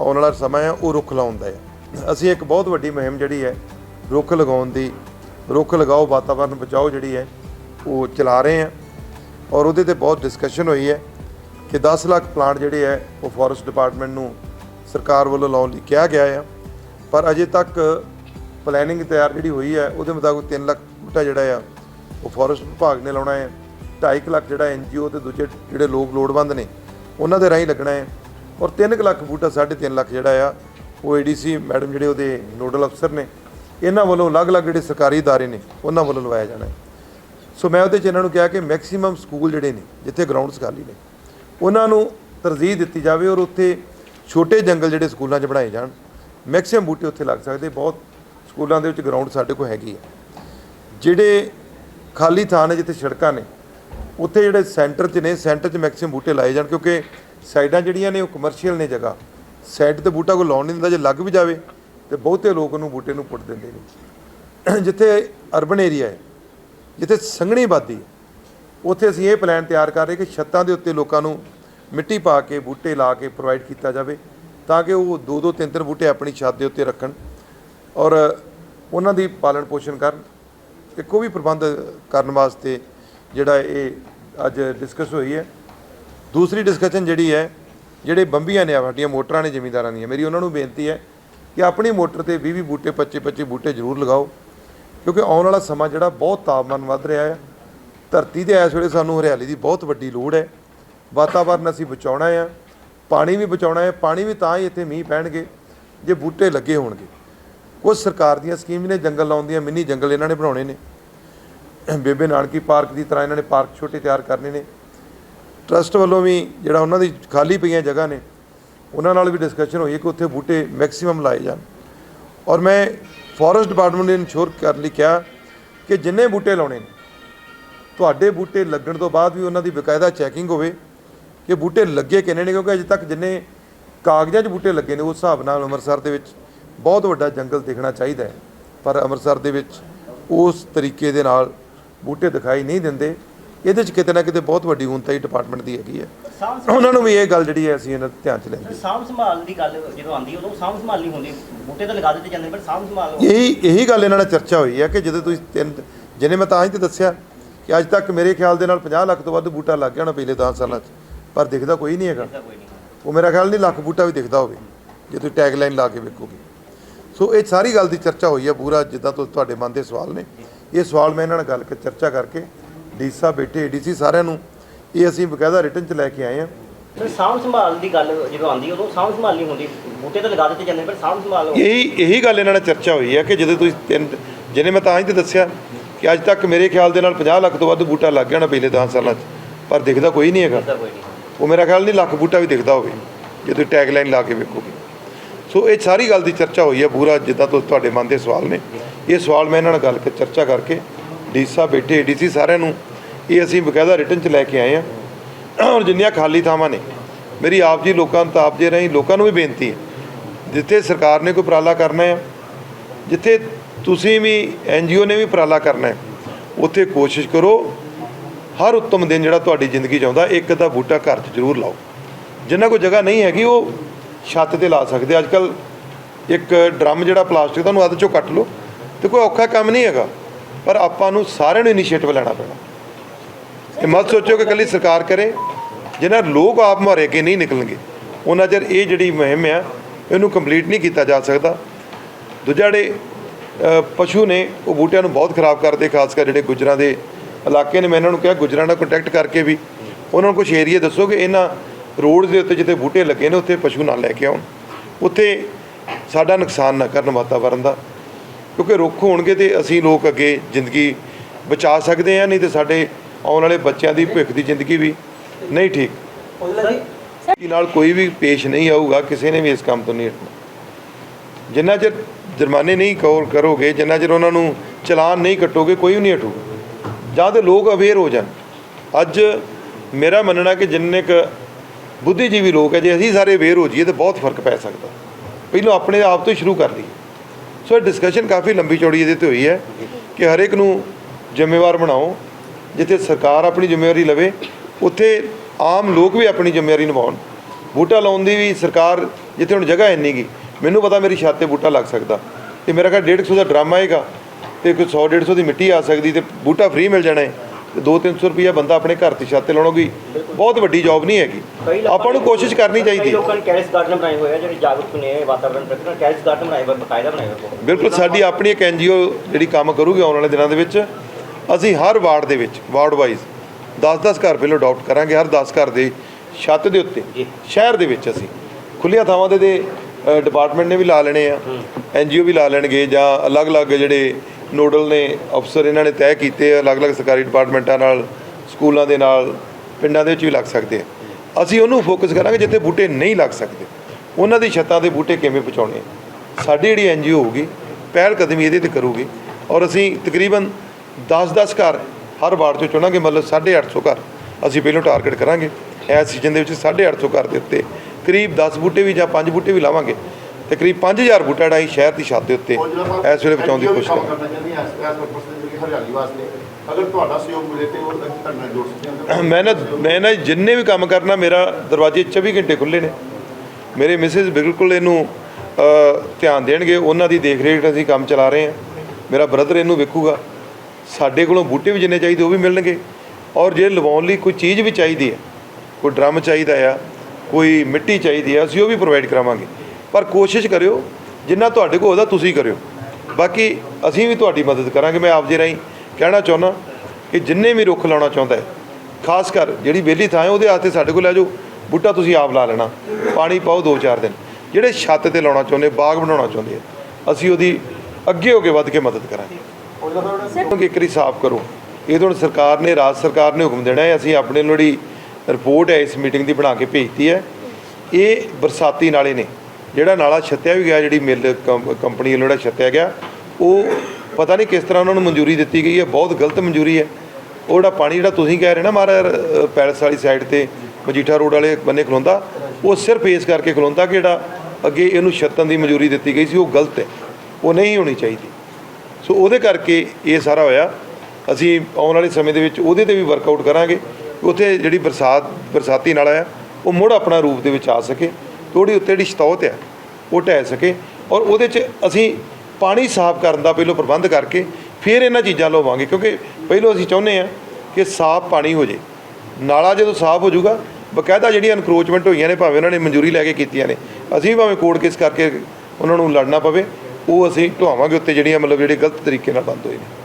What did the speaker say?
ਆਉਣ ਵਾਲਾ ਸਮਾਂ ਹੈ, ਉਹ ਰੁੱਖ ਲਾਉਣ ਦਾ ਹੈ। ਅਸੀਂ ਇੱਕ ਬਹੁਤ ਵੱਡੀ ਮੁਹਿੰਮ ਜਿਹੜੀ ਹੈ, ਰੁੱਖ ਲਗਾਉਣ ਦੀ, ਰੁੱਖ ਲਗਾਓ, ਵਾਤਾਵਰਨ ਬਚਾਓ ਜਿਹੜੀ ਹੈ, ਉਹ ਚਲਾ ਰਹੇ ਹਾਂ। ਔਰ ਉਹਦੇ ਤੇ ਬਹੁਤ ਡਿਸਕਸ਼ਨ ਹੋਈ ਹੈ ਕਿ 10 ਲੱਖ ਪਲਾਂਟ ਜਿਹੜੇ ਹੈ, ਉਹ ਫੋਰੈਸਟ ਡਿਪਾਰਟਮੈਂਟ ਨੂੰ ਸਰਕਾਰ ਵੱਲੋਂ ਲਾਉਣ ਲਈ ਕਿਹਾ ਗਿਆ ਹੈ ਪਰ ਅਜੇ ਤੱਕ ਪਲੈਨਿੰਗ ਤਿਆਰ ਜਿਹੜੀ ਹੋਈ ਹੈ, ਉਹਦੇ ਮੁਤਾਬਕ 3 ਲੱਖ ਬੂਟਾ ਜਿਹੜਾ ਆ, ਉਹ ਫੋਰੈਸਟ ਵਿਭਾਗ ਨੇ ਲਾਉਣਾ ਹੈ। 2.5 ਲੱਖ ਜਿਹੜਾ ਐਨਜੀਓ ਤੇ ਦੂਜੇ ਜਿਹੜੇ ਲੋਕ ਲੋੜਵੰਦ ਨੇ, ਉਹਨਾਂ ਦੇ ਰਾਹੀਂ ਲੱਗਣਾ ਹੈ। ਔਰ 3 ਲੱਖ ਬੂਟਾ 3.5 ਲੱਖ ਜਿਹੜਾ ਆ ਉਹ ਏਡੀਸੀ ਮੈਡਮ ਜਿਹੜੇ ਉਹਦੇ ਨੋਡਲ ਅਫਸਰ ਨੇ ਇਹਨਾਂ ਵੱਲੋਂ ਅਲੱਗ-ਅਲੱਗ ਜਿਹੜੇ ਸਰਕਾਰੀ ادارے ਨੇ ਉਹਨਾਂ ਵੱਲੋਂ ਲਵਾਇਆ ਜਾਣਾ ਹੈ ਸੋ ਮੈਂ ਉਹਦੇ ਚ ਇਹਨਾਂ ਨੂੰ ਕਿਹਾ ਕਿ ਮੈਕਸਿਮਮ ਸਕੂਲ ਜਿਹੜੇ ਨੇ ਜਿੱਥੇ ਗਰਾਊਂਡਸ ਖਾਲੀ ਨੇ ਉਹਨਾਂ ਨੂੰ ਤਰਜੀਹ ਦਿੱਤੀ ਜਾਵੇ ਔਰ ਉੱਥੇ ਛੋਟੇ ਜੰਗਲ ਜਿਹੜੇ ਸਕੂਲਾਂ 'ਚ ਬਣਾਏ ਜਾਣ ਮੈਕਸਿਮਮ ਬੂਟੇ ਉੱਥੇ ਲੱਗ ਸਕਦੇ ਬਹੁਤ ਸਕੂਲਾਂ ਦੇ ਵਿੱਚ ਗਰਾਊਂਡ ਸਾਡੇ ਕੋਲ ਹੈਗੀ ਹੈ ਜਿਹੜੇ ਖਾਲੀ ਥਾਂ ਨੇ ਜਿੱਥੇ ਸੜਕਾਂ ਨੇ ਉੱਥੇ ਜਿਹੜੇ ਸੈਂਟਰ 'ਚ ਨੇ ਸੈਂਟਰ 'ਚ ਮੈਕਸਿਮਮ ਬੂਟੇ ਲਾਏ ਜਾਣ ਕਿਉਂਕਿ ਸਾਈਡਾਂ ਜਿਹੜੀਆਂ ਨੇ ਉਹ ਕਮਰਸ਼ੀਅਲ ਨੇ ਜਗ੍ਹਾ। ਸਾਈਡ ਤੇ ਬੂਟਾ ਕੋਈ ਲਾਉਣ ਨਹੀਂ ਦਿੰਦਾ, ਜੇ ਲੱਗ ਵੀ ਜਾਵੇ ਤੇ ਬਹੁਤੇ ਲੋਕ ਉਹਨੂੰ ਬੂਟੇ ਨੂੰ ਪੁੱਟ ਦਿੰਦੇ ਨੇ। ਜਿੱਥੇ ਅਰਬਨ ਏਰੀਆ ਹੈ, ਜਿੱਥੇ ਸੰਘਣੀ ਆਬਾਦੀ ਹੈ, ਉੱਥੇ ਅਸੀਂ ਇਹ ਪਲਾਨ ਤਿਆਰ ਕਰ ਰਹੇ ਕਿ ਛੱਤਾਂ ਦੇ ਉੱਤੇ ਲੋਕਾਂ ਨੂੰ ਮਿੱਟੀ ਪਾ ਕੇ, ਬੂਟੇ ਲਾ ਕੇ ਪ੍ਰੋਵਾਈਡ ਕੀਤਾ ਜਾਵੇ ਤਾਂ ਕਿ ਉਹ ਦੋ ਦੋ ਤਿੰਨ ਤਿੰਨ ਬੂਟੇ ਆਪਣੀ ਛੱਤ ਦੇ ਉੱਤੇ ਰੱਖਣ ਔਰ ਉਹਨਾਂ ਦੀ ਪਾਲਣ ਪੋਸ਼ਣ ਕਰਨ। ਇੱਕੋ ਵੀ ਪ੍ਰਬੰਧ ਕਰਨ ਵਾਸਤੇ ਜਿਹੜਾ ਇਹ ਅੱਜ ਡਿਸਕਸ ਹੋਈ ਹੈ। ਦੂਸਰੀ ਡਿਸਕਸ਼ਨ ਜਿਹੜੀ ਹੈ, ਜਿਹੜੇ ਬੰਬੀਆਂ ਨੇ ਸਾਡੀਆਂ ਮੋਟਰਾਂ ਨੇ, ਜ਼ਿਮੀਂਦਾਰਾਂ ਦੀਆਂ, ਮੇਰੀ ਉਹਨਾਂ ਨੂੰ ਬੇਨਤੀ ਹੈ ਕਿ ਆਪਣੀ ਮੋਟਰ ਤੇ 20 20 ਬੂਟੇ 25 25 ਬੂਟੇ ਜ਼ਰੂਰ ਲਗਾਓ, ਕਿਉਂਕਿ ਆਉਣ ਵਾਲਾ ਸਮਾਂ ਜਿਹੜਾ ਬਹੁਤ ਤਾਪਮਾਨ ਵੱਧ ਰਿਹਾ ਹੈ, ਧਰਤੀ ਤੇ ਇਸ ਵੇਲੇ ਸਾਨੂੰ ਹਰਿਆਲੀ ਦੀ ਬਹੁਤ ਵੱਡੀ ਲੋੜ ਹੈ, ਵਾਤਾਵਰਨ ਅਸੀਂ ਬਚਾਉਣਾ ਹੈ, ਪਾਣੀ ਵੀ ਬਚਾਉਣਾ ਹੈ, ਪਾਣੀ ਵੀ ਤਾਂ ਹੀ ਇੱਥੇ ਮੀਂਹ ਪੈਣਗੇ, ਜੇ ਬੂਟੇ ਲੱਗੇ ਹੋਣਗੇ। ਕੁਝ ਸਰਕਾਰ ਦੀਆਂ ਸਕੀਮ ਨੇ, ਜੰਗਲ ਲਾਉਣ ਦੀਆਂ ਮਿੰਨੀ ਜੰਗਲ ਇਹਨਾਂ ਨੇ ਬਣਾਉਣੇ ਨੇ, ਬੇਬੇ ਨਾਨਕੀ ਪਾਰਕ ਦੀ ਤਰ੍ਹਾਂ ਇਹਨਾਂ ਨੇ ਪਾਰਕ ਛੋਟੇ ਤਿਆਰ ਕਰਨੇ ਨੇ ਟਰਸਟ ਵੱਲੋਂ ਵੀ ਜਿਹੜਾ ਉਹਨਾਂ ਦੀ ਖਾਲੀ ਪਈਆਂ ਜਗ੍ਹਾ ਨੇ, ਉਹਨਾਂ ਨਾਲ ਵੀ ਡਿਸਕਸ਼ਨ ਹੋਈ ਹੈ ਕਿ ਉੱਥੇ ਬੂਟੇ ਮੈਕਸਿਮਮ ਲਾਏ ਜਾਣ। ਔਰ ਮੈਂ ਫੋਰੈਸਟ ਡਿਪਾਰਟਮੈਂਟ ਨੇ ਇਨਸ਼ੋਰ ਕਰਨ ਲਈ ਕਿਹਾ ਕਿ ਜਿੰਨੇ ਬੂਟੇ ਲਾਉਣੇ ਨੇ, ਤੁਹਾਡੇ ਬੂਟੇ ਲੱਗਣ ਤੋਂ ਬਾਅਦ ਵੀ ਉਹਨਾਂ ਦੀ ਬਕਾਇਦਾ ਚੈਕਿੰਗ ਹੋਵੇ ਕਿ ਬੂਟੇ ਲੱਗੇ ਕਿੰਨੇ ਨੇ, ਕਿਉਂਕਿ ਅਜੇ ਤੱਕ ਜਿੰਨੇ ਕਾਗਜ਼ਾਂ 'ਚ ਬੂਟੇ ਲੱਗੇ ਨੇ, ਉਸ ਹਿਸਾਬ ਨਾਲ ਅੰਮ੍ਰਿਤਸਰ ਦੇ ਵਿੱਚ ਬਹੁਤ ਵੱਡਾ ਜੰਗਲ ਦਿਖਣਾ ਚਾਹੀਦਾ ਹੈ। ਪਰ ਅੰਮ੍ਰਿਤਸਰ ਦੇ ਵਿੱਚ ਉਸ ਤਰੀਕੇ ਦੇ ਨਾਲ ਬੂਟੇ ਦਿਖਾਈ ਨਹੀਂ ਦਿੰਦੇ। ਇਹਦੇ 'ਚ ਕਿਤੇ ਨਾ ਕਿਤੇ ਬਹੁਤ ਵੱਡੀ ਊਨਤਾਈ ਡਿਪਾਰਟਮੈਂਟ ਦੀ ਹੈਗੀ ਹੈ। ਉਹਨਾਂ ਨੂੰ ਵੀ ਇਹ ਗੱਲ ਜਿਹੜੀ ਹੈ ਅਸੀਂ ਇਹਨਾਂ ਦੇ ਧਿਆਨ 'ਚ ਲੈਂਦੇ ਸਾਂਭ ਸੰਭਾਲ ਦੀ ਗੱਲ ਜਦੋਂ ਆਉਂਦੀ ਉਦੋਂ ਸਾਂਭ ਸੰਭਾਲ ਨਹੀਂ ਹੁੰਦੀ। ਬੂਟੇ ਤਾਂ ਲਗਾ ਦਿੱਤੇ ਜਾਂਦੇ ਪਰ ਸਾਂਭ ਸੰਭਾਲ ਇਹੀ ਇਹੀ ਗੱਲ ਇਹਨਾਂ ਨਾਲ ਚਰਚਾ ਹੋਈ ਹੈ ਕਿ ਜਦੋਂ ਤੁਸੀਂ ਤਿੰਨ ਜਿਹਨੇ ਮੈਂ ਤਾਂ ਹੀ ਤੇ ਦੱਸਿਆ ਕਿ ਅੱਜ ਤੱਕ ਮੇਰੇ ਖਿਆਲ ਦੇ ਨਾਲ 50 ਲੱਖ ਤੋਂ ਵੱਧ ਬੂਟਾ ਲੱਗ ਗਿਆ ਹੋਣਾ ਪਿਛਲੇ 10 ਸਾਲਾਂ 'ਚ ਪਰ ਦਿਖਦਾ ਕੋਈ ਨਹੀਂ ਹੈਗਾ। ਉਹ ਮੇਰਾ ਖਿਆਲ ਨਹੀਂ ਲੱਖ ਬੂਟਾ ਵੀ ਦਿਖਦਾ ਹੋਵੇ ਜੇ ਤੁਸੀਂ ਟੈਗ ਲਾਈਨ ਲਾ ਕੇ ਵੇਖੋਗੇ। ਸੋ ਇਹ ਸਾਰੀ ਗੱਲ ਦੀ ਚਰਚਾ ਹੋਈ ਹੈ ਪੂਰਾ ਜਿੱਦਾਂ ਤੁਹਾਡੇ ਮਨ ਦੇ ਸਵਾਲ ਨੇ। ਇਹ ਸਵਾਲ ਮੈਂ ਇਹਨਾਂ ਨਾਲ ਗੱਲ ਕਰ ਚਰਚਾ ਕਰਕੇ ਡੀ ਸਾਹਿਬ ਬੈਠੇ ਏਡੀਸੀ ਸਾਰਿਆਂ ਨੂੰ ਇਹ ਅਸੀਂ ਬਕਾਇਦਾ ਰਿਟਰਨ 'ਚ ਲੈ ਕੇ ਆਏ ਹਾਂ। ਸਰ ਸਾਂਭ ਸੰਭਾਲ ਦੀ ਗੱਲ ਜਦੋਂ ਆਉਂਦੀ ਉਦੋਂ ਸਾਂਭ ਸੰਭਾਲ ਨਹੀਂ ਹੁੰਦੀ। ਬੂਟੇ ਤਾਂ ਲਗਾ ਦਿੱਤੇ ਜਾਂਦੇ ਪਰ ਸਾਂਭ ਸੰਭਾਲ ਇਹੀ ਇਹੀ ਗੱਲ ਇਹਨਾਂ ਨਾਲ ਚਰਚਾ ਹੋਈ ਹੈ ਕਿ ਜਦੋਂ ਤੁਸੀਂ ਤਿੰਨ ਜਿਹਨੇ ਮੈਂ ਤਾਂ ਹੀ ਤੇ ਦੱਸਿਆ ਕਿ ਅੱਜ ਤੱਕ ਮੇਰੇ ਖਿਆਲ ਦੇ ਨਾਲ 50 ਲੱਖ ਤੋਂ ਵੱਧ ਬੂਟਾ ਲੱਗ ਗਿਆ ਹੋਣਾ ਪਿਛਲੇ 10 ਸਾਲਾਂ 'ਚ ਪਰ ਦਿਖਦਾ ਕੋਈ ਨਹੀਂ ਹੈਗਾ। ਦਾ ਕੋਈ ਨਹੀਂ। ਉਹ ਮੇਰਾ ਖਿਆਲ ਨਹੀਂ ਲੱਖ ਬੂਟਾ ਵੀ ਦਿਖਦਾ ਹੋਵੇ ਜੇ ਤੁਸੀਂ ਟੈਗ ਲਾਈਨ ਲਾ ਕੇ ਵੇਖੋਗੇ। ਸੋ ਇਹ ਸਾਰੀ ਗੱਲ ਦੀ ਚਰਚਾ ਹੋਈ ਹੈ ਪੂਰਾ ਜਿੱਦਾਂ ਤੋਂ ਤੁਹਾਡੇ ਮਨ ਦੇ ਸਵਾਲ ਨੇ। ਇਹ ਸਵਾਲ ਮੈਂ ਇਹਨਾਂ ਨਾਲ ਗੱਲ ਕਰ ਚਰਚਾ ਕਰਕੇ ਡੀ ਸਾਹਿਬ ਬੈਠੇ ਏਡੀਸੀ ਸਾਰਿਆਂ ਨੂੰ ਇਹ ਅਸੀਂ ਬਕਾਇਦਾ ਰਿਟਰਨ 'ਚ ਲੈ ਕੇ ਆਏ ਹਾਂ ਔਰ ਜਿੰਨੀਆਂ ਖਾਲੀ ਥਾਵਾਂ ਨੇ, ਮੇਰੀ ਆਪ ਜੀ ਲੋਕਾਂ ਨੂੰ ਤਾਂ ਆਪ ਜੇ ਰਹੀ, ਲੋਕਾਂ ਨੂੰ ਵੀ ਬੇਨਤੀ ਹੈ, ਜਿੱਥੇ ਸਰਕਾਰ ਨੇ ਕੋਈ ਉਪਰਾਲਾ ਕਰਨਾ ਹੈ, ਜਿੱਥੇ ਤੁਸੀਂ ਵੀ ਐਨਜੀਓ ਨੇ ਵੀ ਉਪਰਾਲਾ ਕਰਨਾ ਹੈ, ਉੱਥੇ ਕੋਸ਼ਿਸ਼ ਕਰੋ, ਹਰ ਉੱਤਮ ਦਿਨ ਜਿਹੜਾ ਤੁਹਾਡੀ ਜ਼ਿੰਦਗੀ 'ਚ ਆਉਂਦਾ, ਇੱਕ ਅੱਧਾ ਬੂਟਾ ਘਰ 'ਚ ਜ਼ਰੂਰ ਲਾਓ। ਜਿੰਨਾ ਕੋਈ ਜਗ੍ਹਾ ਨਹੀਂ ਹੈਗੀ, ਉਹ ਛੱਤ ਤੇ ਲਾ ਸਕਦੇ ਅੱਜ ਕੱਲ ਇੱਕ ਡਰਮ ਜਿਹੜਾ ਪਲਾਸਟਿਕ ਦਾ, ਉਹਨੂੰ ਅੱਧ ਚੋਂ ਕੱਟ ਲਓ। ਤੇ ਕੋਈ ਔਖਾ ਕੰਮ ਨਹੀਂ ਹੈਗਾ, ਪਰ ਆਪਾਂ ਨੂੰ ਸਾਰਿਆਂ ਨੂੰ ਇਨੀਸ਼ੀਏਟਿਵ ਲੈਣਾ ਪੈਣਾ। ਇਹ ਮਤ ਸੋਚੋ ਕਿ ਕੱਲੀ ਸਰਕਾਰ ਕਰੇ ਜਿਹਨਾਂ ਲੋਕ ਆਪ ਮਾਰੇ ਅੱਗੇ ਨਹੀਂ ਨਿਕਲਣਗੇ। ਉਹਨਾਂ ਚਿਰ ਇਹ ਜਿਹੜੀ ਮੁਹਿੰਮ ਆ, ਇਹਨੂੰ ਕੰਪਲੀਟ ਨਹੀਂ ਕੀਤਾ ਜਾ ਸਕਦਾ। ਦੂਜਾ ਜਿਹੜੇ ਪਸ਼ੂ ਨੇ, ਉਹ ਬੂਟਿਆਂ ਨੂੰ ਬਹੁਤ ਖਰਾਬ ਕਰਦੇ, ਖਾਸ ਕਰ ਜਿਹੜੇ ਗੁਜਰਾਂ ਦੇ ਇਲਾਕੇ ਨੇ। ਮੈਂ ਇਹਨਾਂ ਨੂੰ ਕਿਹਾ, ਗੁਜਰਾਂ ਨਾਲ ਕੰਟੈਕਟ ਕਰਕੇ ਵੀ ਉਹਨਾਂ ਨੂੰ ਕੁਝ ਏਰੀਆ ਦੱਸੋ ਕਿ ਇਹਨਾਂ ਰੋਡ ਦੇ ਉੱਤੇ ਜਿੱਥੇ ਬੂਟੇ ਲੱਗੇ ਨੇ, ਉੱਥੇ ਪਸ਼ੂ ਨਾ ਲੈ ਕੇ ਆਉਣ। ਉੱਥੇ ਸਾਡਾ ਨੁਕਸਾਨ ਨਾ ਕਰਨ ਵਾਤਾਵਰਨ ਦਾ, ਕਿਉਂਕਿ ਰੁੱਖ ਹੋਣਗੇ ਤੇ ਅਸੀਂ ਲੋਕ ਅੱਗੇ ਜ਼ਿੰਦਗੀ ਬਚਾ ਸਕਦੇ ਹਾਂ, ਨਹੀਂ ਤੇ ਸਾਡੇ ਆਉਣ ਵਾਲੇ ਬੱਚਿਆਂ ਦੀ ਭਵਿੱਖ ਦੀ ਜ਼ਿੰਦਗੀ ਵੀ ਨਹੀਂ ਠੀਕ। ਕੀ ਨਾਲ ਕੋਈ ਵੀ ਪੇਸ਼ ਨਹੀਂ ਆਊਗਾ ਕਿਸੇ ਨੇ ਵੀ ਇਸ ਕੰਮ ਤੋਂ ਨਹੀਂ ਹਟਣਾ। ਜਿੰਨਾ ਚਿਰ ਜੁਰਮਾਨੇ ਨਹੀਂ ਕੌਰ ਕਰੋਗੇ ਜਿੰਨਾ ਚਿਰ ਉਹਨਾਂ ਨੂੰ ਚਲਾਨ ਨਹੀਂ ਕੱਟੋਗੇ ਕੋਈ ਵੀ ਨਹੀਂ ਹਟੂਗਾ। ਜਾਂ ਤੇ ਲੋਕ ਅਵੇਅਰ ਹੋ ਜਾਣ। ਅੱਜ ਮੇਰਾ ਮੰਨਣਾ ਕਿ ਜਿੰਨੇ ਕ ਬੁੱਧੀਜੀਵੀ ਲੋਕ ਹੈ ਜੇ ਅਸੀਂ ਸਾਰੇ ਅਵੇਅਰ ਹੋ ਜਾਈਏ ਤਾਂ ਬਹੁਤ ਫ਼ਰਕ ਪੈ ਸਕਦਾ। ਪਹਿਲਾਂ ਆਪਣੇ ਆਪ ਤੋਂ ਸ਼ੁਰੂ ਕਰ ਲਈਏ। ਸੋ ਇਹ ਡਿਸਕਸ਼ਨ ਕਾਫੀ ਲੰਬੀ ਚੌੜੀ ਇਹਦੇ ਤੇ ਹੋਈ ਹੈ ਕਿ ਹਰ ਇੱਕ ਨੂੰ ਜ਼ਿੰਮੇਵਾਰ ਬਣਾਓ। ਜਿੱਥੇ ਸਰਕਾਰ ਆਪਣੀ ਜ਼ਿੰਮੇਵਾਰੀ ਲਵੇ ਉੱਥੇ ਆਮ ਲੋਕ ਵੀ ਆਪਣੀ ਜ਼ਿੰਮੇਵਾਰੀ ਨਿਭਾਉਣ। ਬੂਟਾ ਲਾਉਣ ਦੀ ਵੀ ਸਰਕਾਰ ਜਿੱਥੇ ਹੁਣ ਜਗ੍ਹਾ ਇੰਨੀ ਗੀ ਮੈਨੂੰ ਪਤਾ ਮੇਰੀ ਛੱਤ ਤੇ ਬੂਟਾ ਲੱਗ ਸਕਦਾ। ਤੇ ਮੇਰਾ ਘਰ 150 ਦਾ ਡਰਮ ਆਏਗਾ ਤੇ ਕੋਈ 100 150 ਦੀ ਮਿੱਟੀ ਆ ਸਕਦੀ ਤੇ ਬੂਟਾ ਫ੍ਰੀ ਮਿਲ ਜਾਣਾ ਹੈ ਤੇ 2-300 ਰੁਪਈਆ ਬੰਦਾ ਆਪਣੇ ਘਰ ਦੀ ਛੱਤ ਤੇ ਲਾਉਣੋਗੀ ਬਹੁਤ ਵੱਡੀ ਜੌਬ ਨਹੀਂ ਹੈਗੀ। ਆਪਾਂ ਨੂੰ ਨੇ- ਕੋਸ਼ਿਸ਼ ਕਰਨੀ ਚਾਹੀਦੀ ਹੈ ਲੋਕਾਂ ਨੇ ਟੈਰਿਸ ਗਾਰਡਨ ਬਣਾਏ ਹੋਏ ਆ ਜਿਹੜੇ ਜਾਗਰੂਕ ਨੇ ਵਾਤਾਵਰਣ ਪ੍ਰਤੀ ਟੈਰਿਸ ਗਾਰਡਨ ਬਣਾਏ ਹੋਏ ਬਕਾਇਦਾ ਬਣਾਏ ਹੋਏ। ਬਿਲਕੁਲ ਸਾਡੀ ਆਪਣੀ ਇੱਕ ਐਨਜੀਓ ਜਿਹੜੀ ਕੰਮ ਕਰੂਗੀ ਆਉਣ ਵਾਲੇ ਦਿਨਾਂ ਦੇ ਵਿੱਚ ਅਸੀਂ ਹਰ ਵਾਰਡ ਦੇ ਵਿੱਚ ਵਾਰਡ ਵਾਈਜ਼ 10-10 ਘਰ ਪਹਿਲਾਂ ਅਡਾਪਟ ਕਰਾਂਗੇ ਹਰ 10 ਘਰ ਦੇ ਛੱਤ ਦੇ ਉੱਤੇ। ਸ਼ਹਿਰ ਦੇ ਵਿੱਚ ਅਸੀਂ। ਖੁੱਲੀਆਂ ਥਾਵਾਂ ਦੇ ਦੇ ਡਿਪਾਰਟਮੈਂਟ ਨੇ ਵੀ ਲਾ ਲੈਣੇ ਆ ਐਨਜੀਓ ਵੀ ਲਾ ਲੈਣਗੇ ਜਾਂ ਅਲੱਗ-ਅਲੱਗ ਜਿਹੜੇ ਨੋਡਲ ਨੇ ਅਫਸਰ ਇਹਨਾਂ ਨੇ ਤੈਅ ਕੀਤੇ ਆ ਅਲੱਗ-ਅਲੱਗ ਸਰਕਾਰੀ ਡਿਪਾਰਟਮੈਂਟਾਂ ਨਾਲ ਸਕੂਲਾਂ ਦੇ ਨਾਲ ਪਿੰਡਾਂ ਦੇ ਵਿੱਚ ਵੀ ਲੱਗ ਸਕਦੇ ਆ। ਅਸੀਂ ਉਹਨੂੰ ਫੋਕਸ ਕਰਾਂਗੇ ਜਿੱਥੇ ਬੂਟੇ ਨਹੀਂ ਲੱਗ ਸਕਦੇ। ਉਹਨਾਂ ਦੀ ਛੱਤਾਂ ਦੇ ਬੂਟੇ ਕਿਵੇਂ ਪਹੁੰਚਾਉਣੇ। ਸਾਡੀ ਜਿਹੜੀ ਐਨਜੀਓ ਹੋਊਗੀ ਪਹਿਲ ਕਦਮੀ ਇਹਦੇ ਤੇ ਕਰੂਗੀ। ਔਰ ਅਸੀਂ ਤਕਰੀਬਨ 10-10 ਘਰ ਹਰ ਵਾਰਡ ਚੋਂ ਚੁਣਾਂਗੇ ਮਤਲਬ 850 ਘਰ। ਅਸੀਂ ਪਹਿਲਾਂ ਟਾਰਗੇਟ ਕਰਾਂਗੇ। ਇਸ ਸੀਜ਼ਨ ਦੇ ਵਿੱਚ 850 ਘਰ ਦੇ ਉੱਤੇ। ਕਰੀਬ 10 ਬੂਟੇ ਵੀ ਜਾਂ 5 ਬੂਟੇ ਵੀ ਲਾਵਾਂਗੇ। ਤੇ ਕਰੀਬ 5000 ਬੂਟਾ ਜਿਹੜਾ ਸ਼ਹਿਰ ਦੀ ਛੱਤ ਦੇ ਉੱਤੇ ਇਸ ਵੇਲੇ ਪਹੁੰਚਾਉਣ ਦੀ ਕੋਸ਼ਿਸ਼ ਕਰਾਂਗੇ ਮੈਂ ਨਾ ਮੈਂ ਨਾ ਜਿੰਨੇ ਵੀ ਕੰਮ ਕਰਨਾ ਮੇਰਾ ਦਰਵਾਜ਼ੇ 24 ਘੰਟੇ ਖੁੱਲੇ ਨੇ। ਮੇਰੇ ਮਿਸਿਸ ਬਿਲਕੁਲ ਇਹਨੂੰ ਧਿਆਨ ਦੇਣਗੇ। ਉਹਨਾਂ ਦੀ ਦੇਖ ਰੇਖ ਅਸੀਂ ਕੰਮ ਚਲਾ ਰਹੇ ਹਾਂ। ਮੇਰਾ ਬ੍ਰਦਰ ਇਹਨੂੰ ਵੇਖੂਗਾ। ਸਾਡੇ ਕੋਲੋਂ ਬੂਟੇ ਵੀ ਜਿੰਨੇ ਚਾਹੀਦੇ ਉਹ ਵੀ ਮਿਲਣਗੇ। ਔਰ ਜੇ ਲਵਾਉਣ ਲਈ ਕੋਈ ਚੀਜ਼ ਵੀ ਚਾਹੀਦੀ ਹੈ, ਕੋਈ ਡਰਮ ਚਾਹੀਦਾ ਆ, ਕੋਈ ਮਿੱਟੀ ਚਾਹੀਦੀ ਆ ਅਸੀਂ ਉਹ ਵੀ ਪ੍ਰੋਵਾਈਡ ਕਰਾਵਾਂਗੇ। ਪਰ ਕੋਸ਼ਿਸ਼ ਕਰਿਓ, ਜਿੰਨਾ ਤੁਹਾਡੇ ਕੋਲ ਉਹਦਾ ਤੁਸੀਂ ਕਰਿਓ। ਬਾਕੀ ਅਸੀਂ ਵੀ ਤੁਹਾਡੀ ਮਦਦ ਕਰਾਂਗੇ, ਮੈਂ ਆਪ ਜੀ ਰਾਹੀਂ ਕਹਿਣਾ ਚਾਹੁੰਦਾ ਕਿ ਜਿੰਨੇ ਵੀ ਰੁੱਖ ਲਾਉਣਾ ਚਾਹੁੰਦਾ ਹੈ, ਖਾਸ ਕਰ ਜਿਹੜੀ ਵਿਹਲੀ ਥਾਂ ਹੈ, ਉਹਦੇ ਵਾਸਤੇ ਸਾਡੇ ਕੋਲ ਲੈ ਜਾਓ, ਬੂਟਾ ਤੁਸੀਂ ਆਪ ਲਾ ਲੈਣਾ, ਪਾਣੀ ਪਾਓ 2-4 ਦਿਨ। ਜਿਹੜੇ ਛੱਤ ਤੇ ਲਾਉਣਾ ਚਾਹੁੰਦੇ, ਬਾਗ ਬਣਾਉਣਾ ਚਾਹੁੰਦੇ ਆ, ਅਸੀਂ ਉਹਦੀ ਅੱਗੇ ਹੋ ਕੇ ਵੱਧ ਕੇ ਮਦਦ ਕਰਾਂਗੇ। ਕਿਉਂਕਿ ਇੱਕ ਸਾਫ਼ ਕਰੋ। ਇਹ ਤਾਂ ਹੁਣ ਸਰਕਾਰ ਨੇ, ਰਾਜ ਸਰਕਾਰ ਨੇ ਹੁਕਮ ਦੇਣਾ ਹੈ, ਅਸੀਂ ਆਪਣੇ ਲੋੜੀ ਰਿਪੋਰਟ ਹੈ, ਇਸ ਮੀਟਿੰਗ ਦੀ ਬਣਾ ਕੇ ਭੇਜਤੀ ਹੈ। ਇਹ ਬਰਸਾਤੀ ਨਾਲੇ ਨੇ। ਜਿਹੜਾ ਨਾਲਾ ਛੱਤਿਆ ਵੀ ਗਿਆ, ਜਿਹੜੀ ਮਿਲ ਕੰਪਨੀ ਵੱਲੋਂ ਜਿਹੜਾ ਛੱਤਿਆ ਗਿਆ, ਉਹ ਪਤਾ ਨਹੀਂ ਕਿਸ ਤਰ੍ਹਾਂ ਉਹਨਾਂ ਨੂੰ ਮਨਜ਼ੂਰੀ ਦਿੱਤੀ ਗਈ ਹੈ। ਬਹੁਤ ਗਲਤ ਮਨਜ਼ੂਰੀ ਹੈ। ਉਹ ਜਿਹੜਾ ਪਾਣੀ ਜਿਹੜਾ ਤੁਸੀਂ ਕਹਿ ਰਹੇ ਨਾ ਮਹਾਰਾਜ ਪੈਲਸ ਵਾਲੀ ਸਾਈਡ ਤੇ ਮਜੀਠਾ ਰੋਡ ਵਾਲੇ ਬੰਨੇ ਖਲੋਂਦਾ, ਉਹ ਸਿਰਫ ਇਸ ਕਰਕੇ ਖਲੋਂਦਾ ਕਿ ਜਿਹੜਾ ਅੱਗੇ ਇਹਨੂੰ ਛੱਤਣ ਦੀ ਮਨਜ਼ੂਰੀ ਦਿੱਤੀ ਗਈ ਸੀ, ਉਹ ਗਲਤ ਹੈ। ਉਹ ਨਹੀਂ ਹੋਣੀ ਚਾਹੀਦੀ। ਸੋ ਉਹਦੇ ਕਰਕੇ ਇਹ ਸਾਰਾ ਹੋਇਆ। ਅਸੀਂ ਆਉਣ ਵਾਲੇ ਸਮੇਂ ਦੇ ਵਿੱਚ ਉਹਦੇ ਤੇ ਵੀ ਵਰਕਆਊਟ ਕਰਾਂਗੇ। ਉੱਥੇ ਜਿਹੜੀ ਬਰਸਾਤ, ਬਰਸਾਤੀ ਨਾਲਾ ਆ, ਉਹ ਮੁੜ ਆਪਣਾ ਰੂਪ ਦੇ ਵਿੱਚ ਆ ਸਕੇ। ਥੋੜੀ ਉੱਤੇ ਜਿਹੜੀ ਸਤੌਤ ਆ, ਉਹ ਢਹਿ ਸਕੇ। ਔਰ ਉਹਦੇ 'ਚ ਅਸੀਂ ਪਾਣੀ ਸਾਫ਼ ਕਰਨ ਦਾ ਪਹਿਲੋਂ ਪ੍ਰਬੰਧ ਕਰਕੇ ਫਿਰ ਇਹਨਾਂ ਚੀਜ਼ਾਂ ਲਵਾਂਗੇ। ਕਿਉਂਕਿ ਪਹਿਲੋਂ ਅਸੀਂ ਚਾਹੁੰਦੇ ਆ ਕਿ ਸਾਫ਼ ਪਾਣੀ ਹੋ ਜੇ। ਨਾਲਾ ਜਦੋਂ ਸਾਫ਼ ਹੋ ਜਾਊਗਾ, ਬਕਾਇਦਾ ਜਿਹੜੀਆਂ ਅਨਕਰੋਚਮੈਂਟ ਹੋਈਆਂ ਨੇ, ਭਾਵੇਂ ਉਹਨਾਂ ਨੇ ਮਨਜ਼ੂਰੀ ਲੈ ਕੇ ਕੀਤੀਆਂ ਨੇ, ਅਸੀਂ ਭਾਵੇਂ ਕੋਰਟ ਕੇਸ ਕਰਕੇ ਉਹਨਾਂ ਨੂੰ ਲੜਨਾ ਪਵੇ। ਉਹ ਅਸੀਂ ਢਵਾਵਾਂਗੇ ਉੱਤੇ ਜਿਹੜੀਆਂ ਮਤਲਬ ਜਿਹੜੇ ਗਲਤ ਤਰੀਕੇ ਨਾਲ ਬੰਦ ਹੋਏ ਨੇ।